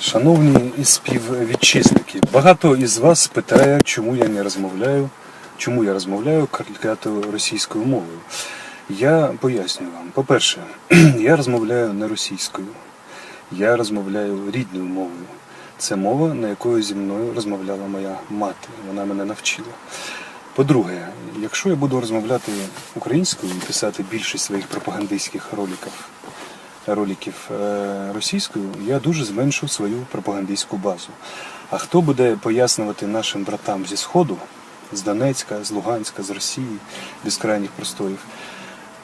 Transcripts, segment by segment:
Шановні співвітчизники, багато із вас питає, чому я не розмовляю, чому я розмовляю клятою російською мовою. Я пояснюю вам. По-перше, я розмовляю не російською, я розмовляю рідною мовою. Це мова, на якою зі мною розмовляла моя мати. Вона мене навчила. По-друге, якщо я буду розмовляти українською і писати більшість своїх пропагандистських роликів, роликів е, російською, я дуже зменшу свою пропагандистську базу. А хто буде пояснювати нашим братам зі Сходу, з Донецька, з Луганська, з Росії, безкрайніх простоїв,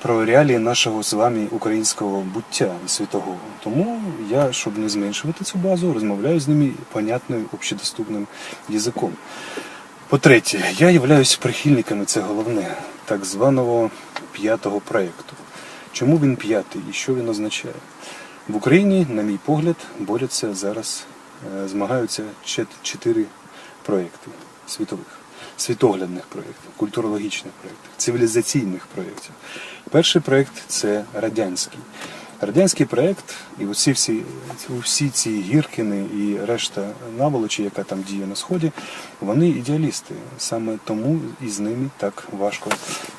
про реалії нашого з вами українського буття світового. Тому я, щоб не зменшувати цю базу, розмовляю з ними понятним, общедоступним язиком. По-третє, я являюсь прихильником, і це головне, так званого п'ятого проєкту. Чому він п'ятий і що він означає? В Україні, на мій погляд, борються зараз, е, змагаються чотири проєкти світових, світоглядних проєктів, культурологічних проєктів, цивілізаційних проєктів. Перший проєкт це радянський. Радянський проєкт і усі, всі, усі ці гіркини і решта наволочі, яка там діє на сході, вони ідеалісти. Саме тому і з ними так важко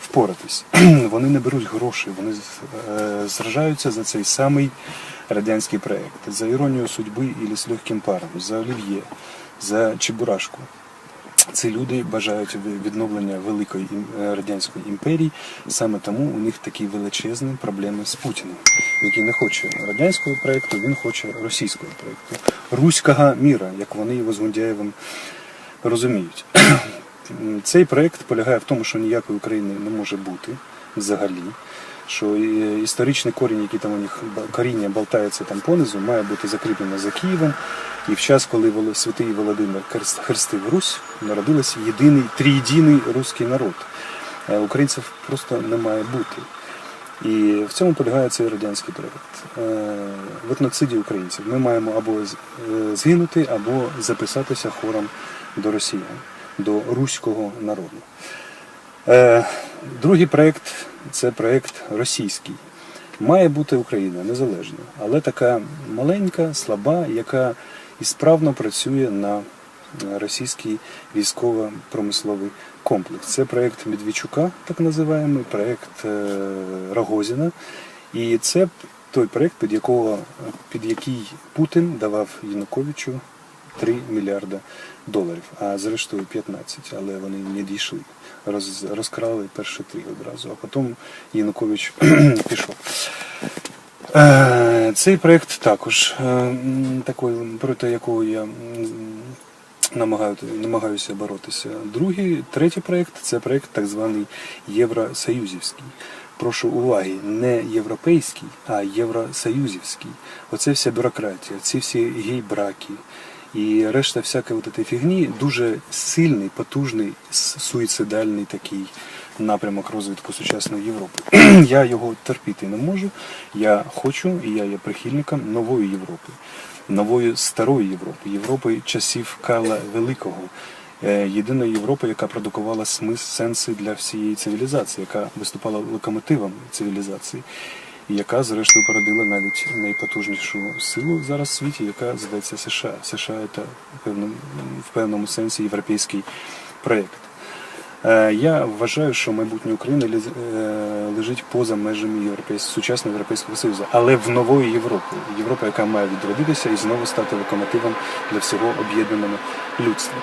впоратись. Вони не беруть гроші, вони е, сражаються за цей самий радянський проєкт, за іронію судьби і з легким паром, за олів'є, за Чебурашку. Ці люди бажають відновлення великої е, радянської імперії. Саме тому у них такі величезні проблеми з Путіним, який не хоче радянського проєкту, він хоче російського проєкту, руського міра, як вони його з Гундяєвим розуміють. Цей проєкт полягає в тому, що ніякої України не може бути взагалі. Що історичний корінь, який там у них коріння болтається там понизу, має бути закріплено за Києвом. І в час, коли святий Володимир хрестив Русь, народилась єдиний трієдиний руський народ. Е, Українців просто не має бути. І в цьому полягає цей радянський проєкт. Е, В етноциді українців ми маємо або е, згинути, або записатися хором до росіян, до руського народу. Е, Другий проєкт це проєкт російський. Має бути Україна незалежна, але така маленька, слаба, яка і справно працює на е, російський військово-промисловий комплекс. Це проєкт Медведчука, так називаємо, проєкт е, Рогозіна. І це той проєкт, під, під який Путін давав Януковичу 3 мільярда доларів, а зрештою 15, але вони не дійшли. Роз, розкрали перші три одразу, а потім Янукович пішов. Е, Цей проєкт також е, такий, проти якого я намагаю, намагаюся боротися. Другий, третій проєкт це проєкт так званий Євросоюзівський. Прошу уваги, не європейський, а євросоюзівський. Оце вся бюрократія, ці всі гей-браки і решта всякої от цієї фігні дуже сильний, потужний, суїцидальний такий напрямок розвитку сучасної Європи. я його терпіти не можу. Я хочу і я є прихильником нової Європи, нової старої Європи, Європи часів Карла Великого. Е, Єдина Європа, яка продукувала смис, сенси для всієї цивілізації, яка виступала локомотивом цивілізації, яка, зрештою, породила навіть найпотужнішу силу зараз в світі, яка зветься США. США це в певному, сенсі європейський проєкт. Е, Я вважаю, що майбутнє України е, лежить поза межами європейського сучасного європейського союзу, але в нової Європи. Європа, яка має відродитися і знову стати локомотивом для всього об'єднаного людства.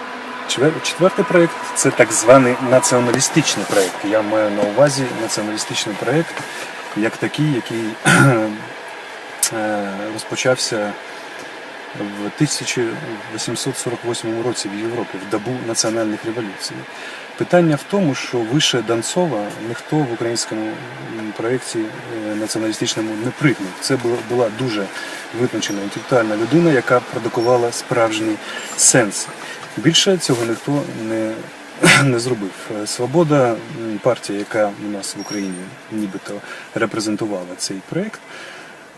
Четвертий проєкт це так званий націоналістичний проєкт. Я маю на увазі націоналістичний проєкт як такий, який е, розпочався в 1848 році в Європі, в добу національних революцій. Питання в тому, що вище Донцова ніхто в українському проєкті е, націоналістичному не пригнув. Це була, дуже визначена інтелектуальна людина, яка продукувала справжній сенс. Більше цього ніхто не, не зробив. Е, Свобода, партія, яка у нас в Україні нібито репрезентувала цей проєкт,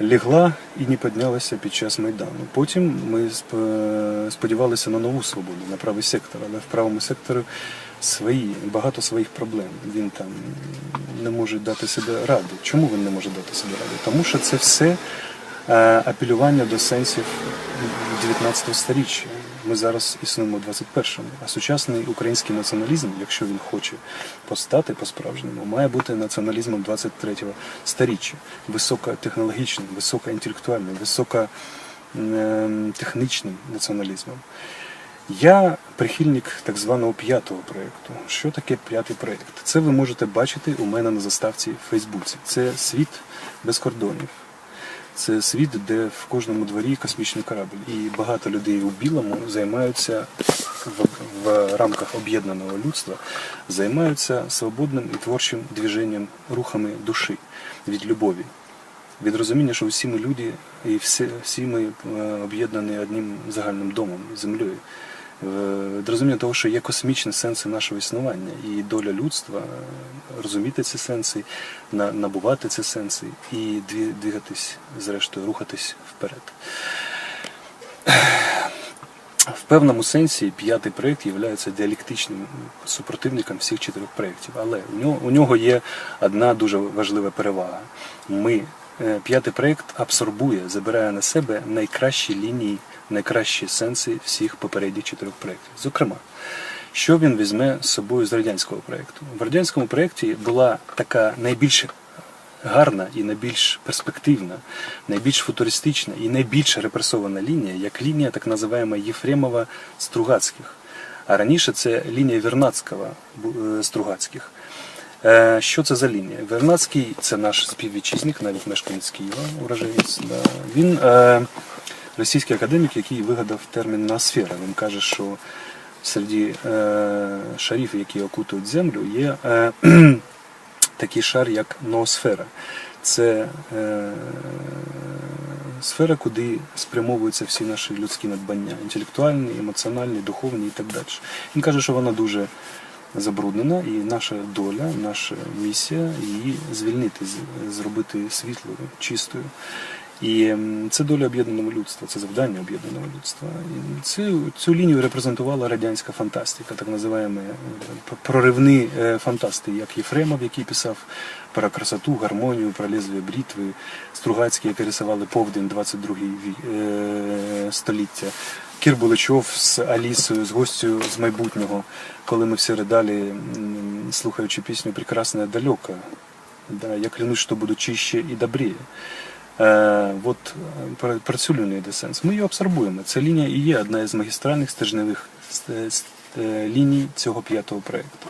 лягла і не піднялася під час Майдану. Потім ми сподівалися на нову свободу, на правий сектор, але в правому секторі свої, багато своїх проблем. Він там не може дати себе ради. Чому він не може дати себе ради? Тому що це все е, апелювання до сенсів 19 сторіччя. Ми зараз існуємо в 21-му. А сучасний український націоналізм, якщо він хоче постати по-справжньому, має бути націоналізмом 23-го сторіччя. Високотехнологічним, високоінтелектуальним, високотехнічним націоналізмом. Я прихильник так званого п'ятого проєкту. Що таке п'ятий проєкт? Це ви можете бачити у мене на заставці в Фейсбуці. Це світ без кордонів. Це світ, де в кожному дворі космічний корабль. І багато людей у білому займаються в, в рамках об'єднаного людства, займаються свободним і творчим движенням, рухами душі від любові. Від розуміння, що всі ми люди і всі, всі ми е, об'єднані одним загальним домом, землею. Е, розуміння того, що є космічні сенси нашого існування, і доля людства е, розуміти ці сенси, набувати ці сенси і двигатись, зрештою, рухатись вперед. В певному сенсі п'ятий проєкт є діалектичним супротивником всіх чотирьох проєктів. Але у нього, у нього є одна дуже важлива перевага. Ми, п'ятий проєкт абсорбує, забирає на себе найкращі лінії, найкращі сенси всіх попередніх чотирьох проєктів. Зокрема, що він візьме з собою з радянського проєкту? В радянському проєкті була така найбільш гарна і найбільш перспективна, найбільш футуристична і найбільш репресована лінія, як лінія так називаємо Єфремова Стругацьких. А раніше це лінія Вернадського е, Стругацьких. Е, Що це за лінія? Вернадський це наш співвітчизник, навіть мешканець Києва, уроженець. Да. Він е, російський академік, який вигадав термін ноосфера. Він каже, що серед е, шарів, які окутують землю, є такий шар, як ноосфера. Це сфера, куди спрямовуються всі наші людські надбання, інтелектуальні, емоціональні, духовні і так далі. Він каже, що вона дуже забруднена, і наша доля, наша місія її звільнити, зробити світлою, чистою. І це доля об'єднаного людства, це завдання об'єднаного людства. І цю, цю лінію репрезентувала радянська фантастика, так називаємо е, проривні е, фантасти, як Єфремов, який писав про красоту, гармонію, про лезвие брітви, Стругацький, який рисували повдень 22 е, століття. Кір Буличов з Алісою, з гостю з майбутнього, коли ми всі ридали, слухаючи пісню Прекрасна далека. Да, я клянусь, що буду чище і добріє. Е, от е, про, цю лінію йде сенс. Ми її абсорбуємо. Ця лінія і є одна із магістральних стержневих ст- ст- е, ліній цього п'ятого проєкту.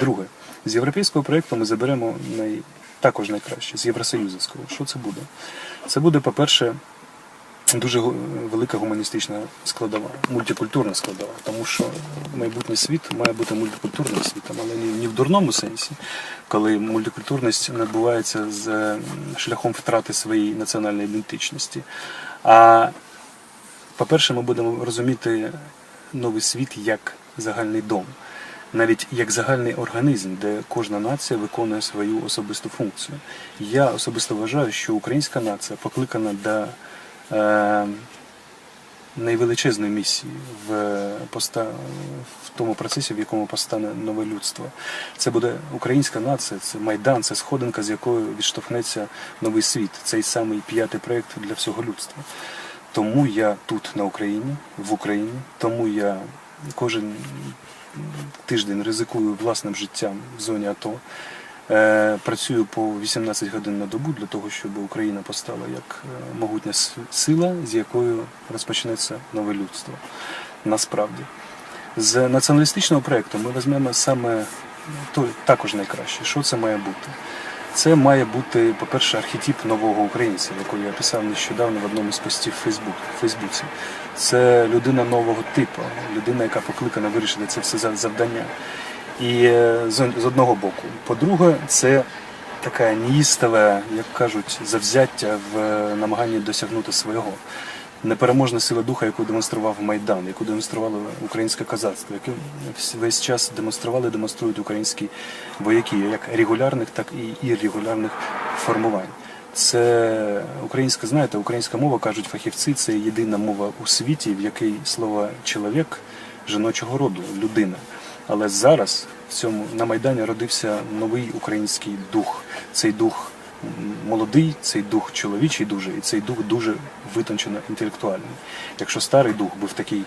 Друге, з європейського проєкту ми заберемо най, також найкраще, з Євросоюзівського. Що це буде? Це буде, по-перше, дуже велика гуманістична складова, мультикультурна складова, тому що майбутній світ має бути мультикультурним світом, але не, в дурному сенсі, коли мультикультурність надбувається з шляхом втрати своєї національної ідентичності. А по-перше, ми будемо розуміти новий світ як загальний дом, навіть як загальний організм, де кожна нація виконує свою особисту функцію. Я особисто вважаю, що українська нація покликана до е, найвеличезної місії в, поста, в тому процесі, в якому постане нове людство. Це буде українська нація, це майдан, це сходинка, з якою відштовхнеться новий світ. Цей самий п'ятий проєкт для всього людства. Тому я тут на Україні, в Україні, тому я кожен тиждень ризикую власним життям в зоні АТО. Е, Працюю по 18 годин на добу для того, щоб Україна постала як е, могутня сила, з якою розпочнеться нове людство. Насправді. З націоналістичного проєкту ми візьмемо саме той, також найкраще. Що це має бути? Це має бути, по-перше, архетип нового українця, який я писав нещодавно в одному з постів Фейсбук, Фейсбуці. Це людина нового типу, людина, яка покликана вирішити це все за- завдання. І е, з одного боку. По-друге, це така неїстове, як кажуть, завзяття в е, намаганні досягнути свого. Непереможна сила духа, яку демонстрував Майдан, яку демонструвало українське козацтво, яке вс- весь час демонстрували демонструють українські вояки, як регулярних, так і іррегулярних формувань. Це українська, знаєте, українська мова, кажуть фахівці, це єдина мова у світі, в якій слово чоловік жіночого роду, людина. Але зараз в цьому на Майдані родився новий український дух. Цей дух молодий, цей дух чоловічий дуже, і цей дух дуже витончено інтелектуальний. Якщо старий дух був такий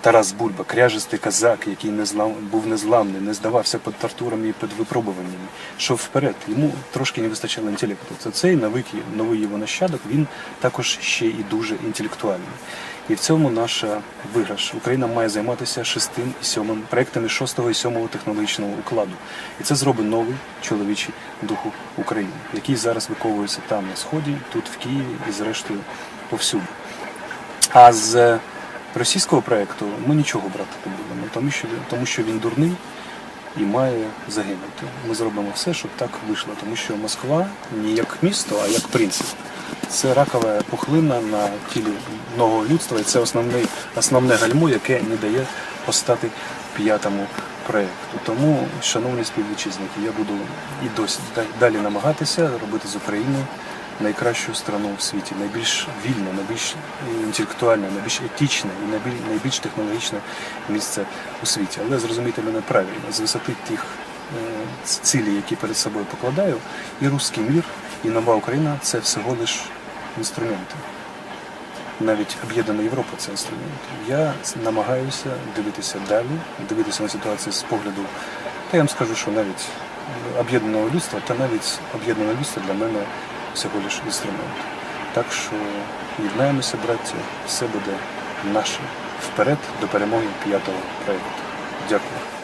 Тарас Бульба, кряжистий казак, який не злам, був незламний, не здавався під тортурами і під випробуваннями, йшов вперед. Йому трошки не вистачало інтелекту. Це цей новий, новий його нащадок, він також ще і дуже інтелектуальний. І в цьому наша виграш. Україна має займатися шестим і сьомим проектами шостого і сьомого технологічного укладу. І це зробить новий чоловічий духу України, який зараз виковується там на сході, тут в Києві і зрештою повсюди. А з російського проєкту ми нічого брати не будемо, тому що, тому що він дурний і має загинути. Ми зробимо все, щоб так вийшло, тому що Москва не як місто, а як принцип. Це ракова пухлина на тілі нового людства, і це основне, основне гальмо, яке не дає постати п'ятому проєкту. Тому, шановні співвітчизники, я буду і досі далі намагатися робити з Україною найкращу страну в світі, найбільш вільне, найбільш інтелектуальне, найбільш етичне і найбільш, технологічне місце у світі. Але зрозумійте мене правильно, з висоти тих е, цілей, які перед собою покладаю, і русський мір, і нова Україна це всього лиш інструменти. Навіть об'єднана Європа це інструмент. Я намагаюся дивитися далі, дивитися на ситуацію з погляду. Та я вам скажу, що навіть об'єднаного людства, та навіть об'єднане людство для мене всього лише інструмент. Так що єднаємося, браття, все буде наше. Вперед до перемоги п'ятого проєкту. Дякую.